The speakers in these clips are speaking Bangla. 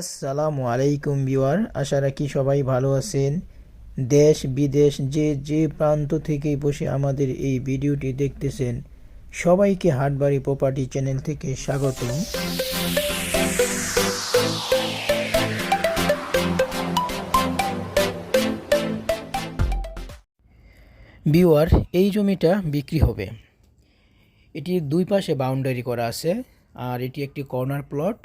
আসসালামু আলাইকুম বিওয়ার আশা রাখি সবাই ভালো আছেন। দেশ বিদেশ যে যে প্রান্ত থেকেই বসে আমাদের এই ভিডিওটি দেখতেছেন, সবাইকে হাটবাড়ি প্রপার্টি চ্যানেল থেকে স্বাগত বিওয়ার এই জমিটা বিক্রি হবে। এটির দুই পাশে বাউন্ডারি করা আছে, আর এটি একটি কর্নার প্লট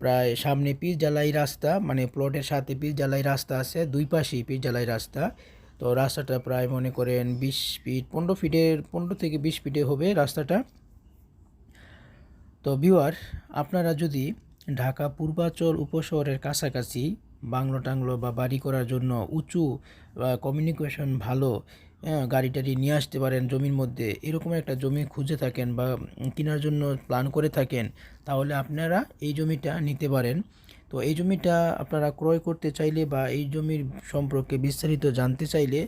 প্রায় সামনে পিচ জ্বালাই রাস্তা মানে প্লটের সাথে পিচ জ্বালাই রাস্তা আছে, দুই পাশেই পিচ জ্বালাই রাস্তা। তো রাস্তাটা প্রায় মনে করেন বিশ ফিট, পনেরো ফিটের, পনেরো থেকে বিশ ফিটে হবে রাস্তাটা। তো ভিউয়ার, আপনারা যদি ঢাকা পূর্বাচল উপশহরের কাছাকাছি বাংলো টাংলো বা বাড়ি করার জন্য উঁচু কমিউনিকেশন ভালো হ্যাঁ, গাড়ি টাড়ি নিয়ে আসতে পারেন জমির মধ্যে। এরকম একটা জমি খুঁজে থাকেন বা কেনার জন্য প্ল্যান করে থাকেন তাহলে আপনারা এই জমিটা নিতে পারেন। তো এই জমিটা আপনারা ক্রয় করতে চাইলে বা এই জমির সম্পর্কে বিস্তারিত জানতে চাইলে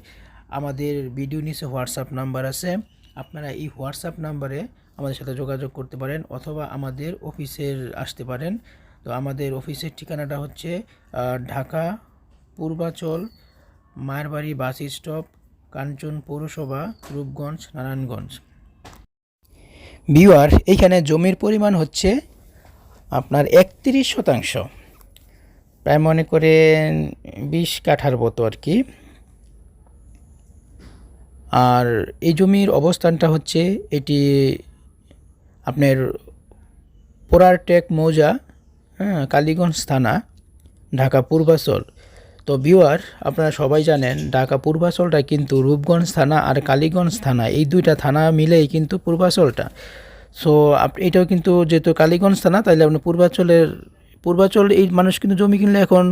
আমাদের ভিডিও নিচে হোয়াটসঅ্যাপ নাম্বার আছে। আপনারা এই হোয়াটসঅ্যাপ নাম্বারে আমাদের সাথে যোগাযোগ করতে পারেন অথবা আমাদের অফিসের আসতে পারেন। তো আমাদের অফিসের ঠিকানাটা হচ্ছে ঢাকা পূর্বাচল মায়েরবাড়ি বাস স্টপ কাঞ্চন পৌরসভা, রূপগঞ্জ, নারায়ণগঞ্জ। বিওয়ার এইখানে জমির পরিমাণ হচ্ছে আপনার একত্রিশ শতাংশ। প্রায় মনে করেন বিশ কাঠার মতো আর কি। আর এই জমির অবস্থানটা হচ্ছে এটি আপনার পোরারটেক মৌজা হ্যাঁ কালীগঞ্জ থানা, ঢাকা পূর্বাচল। তো বিওয়ার আপনারা সবাই জানেন, ঢাকা পূর্বাচলটা কিন্তু রূপগঞ্জ থানা আর কালীগঞ্জ থানা, এই দুইটা থানা মিলেই কিন্তু পূর্বাচলটা। সো এটাও কিন্তু যেহেতু কালীগঞ্জ থানা, তাইলে আপনার পূর্বাচলের, পূর্বাচল এই মানুষ কিন্তু জমি কিনলে এখন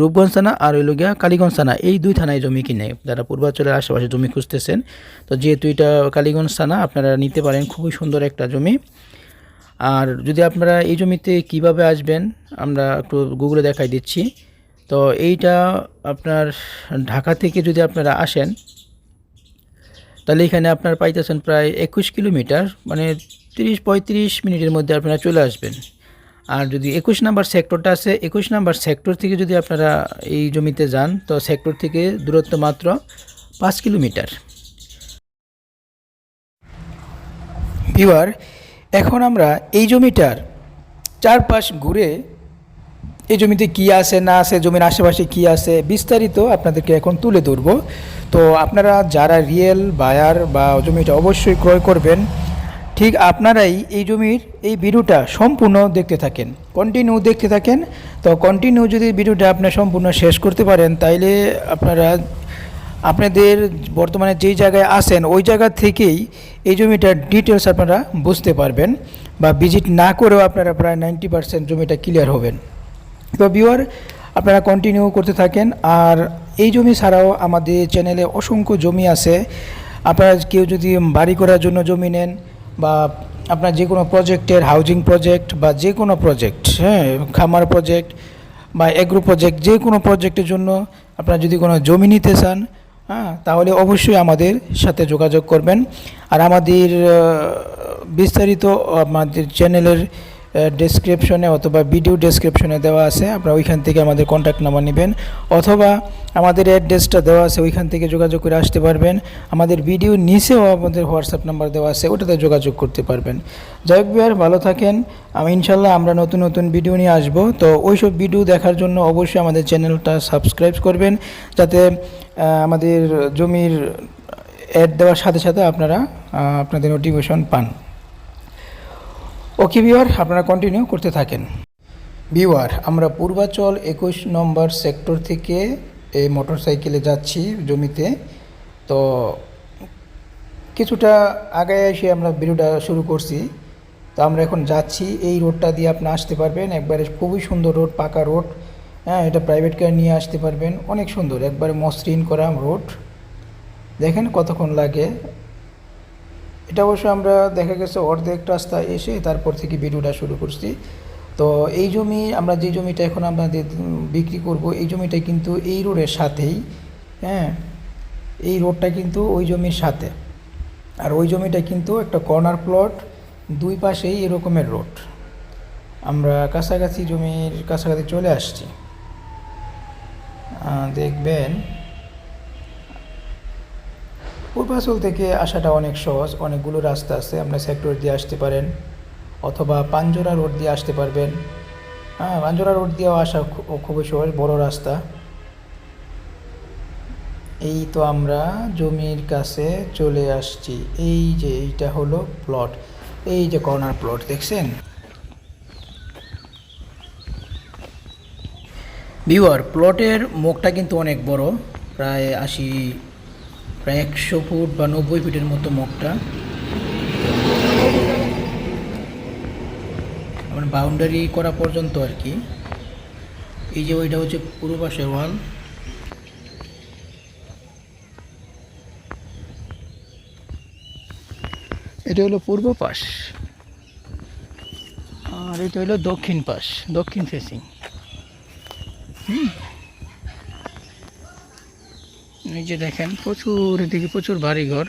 রূপগঞ্জ থানা আর হইল গিয়া কালীগঞ্জ থানা, এই দুই থানায় জমি কিনে, যারা পূর্বাচলের আশেপাশে জমি খুঁজতেছেন। তো যেহেতু এটা কালীগঞ্জ থানা, আপনারা নিতে পারেন, খুবই সুন্দর একটা জমি। আর যদি আপনারা এই জমিতে কীভাবে আসবেন, আমরা একটু গুগলে দেখাই দিচ্ছি। তো এইটা আপনার ঢাকা থেকে যদি আপনারা আসেন, তাহলে এখানে আপনার পাইতেছেন প্রায় একুশ কিলোমিটার মানে তিরিশ পঁয়ত্রিশ মিনিটের মধ্যে আপনারা চলে আসবেন। আর যদি একুশ নাম্বার সেক্টরটা আছে, একুশ নাম্বার সেক্টর থেকে যদি আপনারা এই জমিতে যান, তো সেক্টর থেকে দূরত্ব মাত্র পাঁচ কিলোমিটার। ভিওয়ার এখন আমরা এই জমিটার চারপাশ ঘুরে এই জমিতে কী আছে, না আছে, জমির আশেপাশে কী আছে, বিস্তারিত আপনাদেরকে এখন তুলে ধরবো। তো আপনারা যারা রিয়েল বায়ার বা জমিটা অবশ্যই ক্রয় করবেন, ঠিক আপনারাই এই জমির এই ভিডিওটা সম্পূর্ণ দেখতে থাকেন। কন্টিনিউ দেখতে থাকেন, তো কন্টিনিউ যদি ভিডিওটা আপনার সম্পূর্ণ শেষ করতে পারেন, তাইলে আপনারা, আপনাদের বর্তমানে যেই জায়গায় আছেন, ওই জায়গা থেকেই এই জমিটার ডিটেলস আপনারা বুঝতে পারবেন বা ভিজিট না করেও আপনারা প্রায় নাইনটি পার্সেন্ট জমিটা ক্লিয়ার হবেন। তো ভিউয়ার আপনারা কন্টিনিউ করতে থাকেন। আর এই জমি ছাড়াও আমাদের চ্যানেলে অসংখ্য জমি আছে। আপনারা কেউ যদি বাড়ি করার জন্য জমি নেন বা আপনার যে কোনো প্রজেক্টের হাউজিং প্রজেক্ট বা যে কোনো প্রজেক্ট হ্যাঁ খামার প্রজেক্ট বা এগ্রো প্রজেক্ট যে কোনো প্রজেক্টের জন্য আপনারা যদি কোনো জমি নিতে চান হ্যাঁ তাহলে অবশ্যই আমাদের সাথে যোগাযোগ করবেন। আর আমাদের বিস্তারিত আমাদের চ্যানেলের ডেসক্রিপশনে অথবা ভিডিও ডেসক্রিপশনে দেওয়া আছে। আপনারা ওইখান থেকে আমাদের কন্ট্যাক্ট নাম্বার নেবেন। অথবা আমাদের অ্যাড্রেসটা দেওয়া আছে, ওইখান থেকে যোগাযোগ করে আসতে পারবেন। আমাদের ভিডিও নিচেও আমাদের হোয়াটসঅ্যাপ নাম্বার দেওয়া আছে, ওটাতে যোগাযোগ করতে পারবেন। যাই হোক বিহার ভালো থাকেন। আমি ইনশাল্লাহ আমরা নতুন নতুন ভিডিও নিয়ে আসব। তো ওইসব ভিডিও দেখার জন্য অবশ্যই আমাদের চ্যানেলটা সাবস্ক্রাইব করবেন। যাতে আমাদের জমির অ্যাড দেওয়ার সাথে সাথে আপনারা আপনাদের নোটিফিকেশন পান। ওকে ভিওয়ার আপনারা কন্টিনিউ করতে থাকেন। ভিওয়ার আমরা পূর্বাচল একুশ নম্বর সেক্টর থেকে এই মোটর সাইকেলে যাচ্ছি জমিতে। তো কিছুটা আগে এসে আমরা ভিডিওটা শুরু করছি। তো আমরা এখন যাচ্ছি, এই রোডটা দিয়ে আপনি আসতে পারবেন। একবারে খুবই সুন্দর রোড পাকা রোড হ্যাঁ এটা প্রাইভেট কার নিয়ে আসতে পারবেন। অনেক সুন্দর, একবারে মসৃণ করা রোড দেখেন কতক্ষণ লাগে। এটা অবশ্য আমরা দেখা গেছে অর্ধেক রাস্তা এসে তারপর থেকে ভিডিওটা শুরু করছি। তো এই জমি, আমরা যে জমিটা এখন আমাদের বিক্রি করব, এই জমিটা কিন্তু এই রোডের সাথেই হ্যাঁ? এই রোডটা কিন্তু ওই জমির সাথে। আর ওই জমিটা কিন্তু একটা কর্নার প্লট, দুই পাশেই এরকমের রোড। আমরা কাছাকাছি জমির কাছাকাছি চলে আসছি। দেখবেন পূর্বাচল থেকে আসাটা অনেক সহজ। অনেকগুলো রাস্তা আছে আপনার সেক্টর দিয়ে আসতে পারেন অথবা পাঞ্জোরা রোড দিয়ে আসতে পারবেন। হ্যাঁ পাঞ্জোরা রোড দিয়েও আসা খুবই সহজ, বড় রাস্তা। এই তো আমরা জমির কাছে চলে আসছি। এই যে এইটা হলো প্লট এই যে কর্নার প্লট দেখছেন? ভিউয়ার প্লটের মুখটা কিন্তু অনেক বড়, প্রায় আশি প্রায় একশো ফুট বা নব্বই ফিটের মতো মুখটা মানে বাউন্ডারি করা পর্যন্ত আর কি। এই যে ওইটা হচ্ছে পূর্ব পাশের ওয়াল এটা হলো পূর্ব পাশ। আর এটা হলো দক্ষিণ পাশ, দক্ষিণ ফেসিং এই যে দেখেন, প্রচুর এদিকে প্রচুর ভারী ঘর।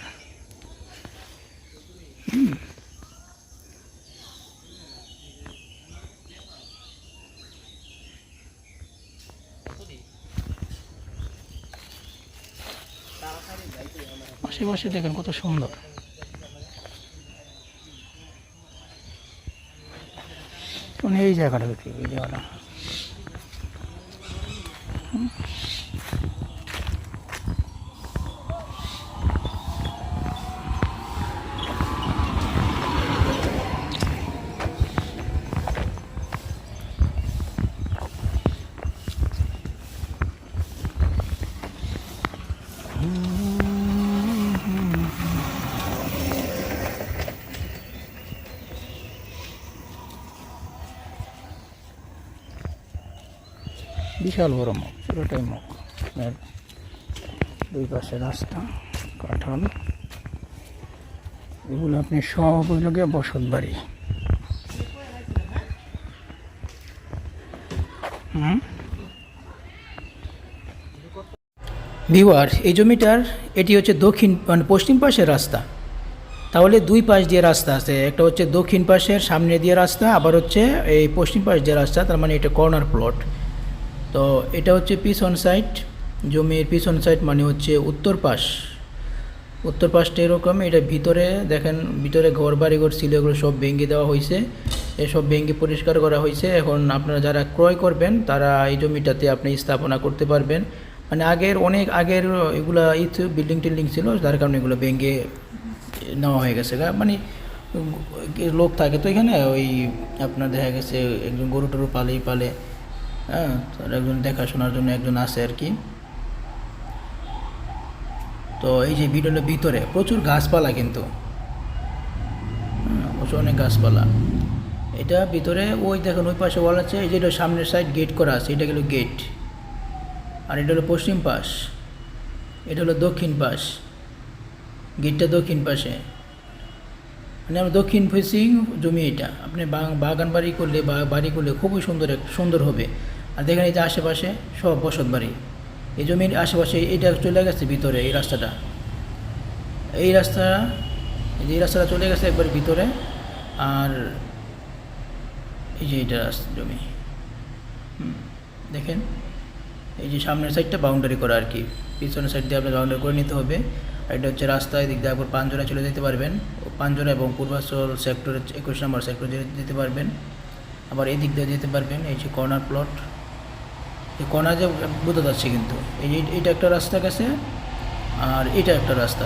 আশেপাশে দেখেন কত সুন্দর। মানে এই জায়গাটা দেখি এই জায়গাটা। বিশাল বড় মুখ পুরোটাই মুখ দুই পাশে রাস্তা, কাঁঠাল। এগুলো আপনি সব হইল বসত বাড়ি। ভিওয়ার এই জমিটার, এটি হচ্ছে দক্ষিণ মানে পশ্চিম পাশের রাস্তা। তাহলে দুই পাশ দিয়ে রাস্তা আছে, একটা হচ্ছে দক্ষিণ পাশের সামনে দিয়ে রাস্তা, আবার হচ্ছে এই পশ্চিম পাশ দিয়ে রাস্তা, তার মানে এটা কর্নার প্লট তো এটা হচ্ছে পিছন সাইড জমির পিছন সাইড মানে হচ্ছে উত্তর পাশ। উত্তর পাশটা এরকম এটা ভিতরে দেখেন ভিতরে ঘর বাড়ি ঘর ছিল এগুলো সব ভেঙে দেওয়া হয়েছে এসব ভেঙে পরিষ্কার করা হয়েছে এখন আপনারা যারা ক্রয় করবেন তারা এই জমিটাতে আপনি স্থাপনা করতে পারবেন। মানে আগের অনেক আগের এগুলা ই ছিল, বিল্ডিং টিল্ডিং ছিল যার কারণে এগুলো ভেঙে নেওয়া হয়ে গেছে মানে লোক থাকে তো এখানে ওই আপনার দেখা গেছে একজন গরু টরু পালেই পালে। হ্যাঁ একজন দেখাশোনার জন্য একজন আছে আর কি। তো এই যে বিডলের ভিতরে প্রচুর গাছপালা কিন্তু। হ্যাঁ, প্রচুর অনেক গাছপালা। এটা ভিতরে ওই দেখেন ওই পাশে ওয়াল আছে এই যে সামনের সাইড গেট করা আছে এটা গেল গেট আর এটা হলো পশ্চিম পাশ। এটা হলো দক্ষিণ পাশ। গেটটা দক্ষিণ পাশে। মানে আমরা দক্ষিণ ফেসিং জমি এটা। আপনি বাগান বাড়ি করলে বা বাড়ি করলে খুবই সুন্দর সুন্দর হবে। আর দেখেন এই যে আশেপাশে সব বসত বাড়ি। এই জমির আশেপাশে এটা চলে গেছে ভিতরে, এই রাস্তাটা। এই রাস্তা, এই রাস্তাটা চলে গেছে একবার ভিতরে, আর এই যে এটা জমি। দেখেন, এই যে সামনের সাইডটা বাউন্ডারি করা আর কি। পিছনের সাইড দিয়ে আপনার বাউন্ডারি করে নিতে হবে। আর এটা হচ্ছে রাস্তা, এদিক দিয়ে একবার পাঁচজনে চলে যেতে পারবেন। পাঁচজনে এবং পূর্বাচল সেক্টরে একুশ নম্বর সেক্টরে যেতে পারবেন। আবার এদিক দিয়ে যেতে পারবেন, এই যে কর্নার প্লট কণা যে বোঝা যাচ্ছে কিন্তু এই এটা একটা রাস্তা গেছে আর এটা একটা রাস্তা।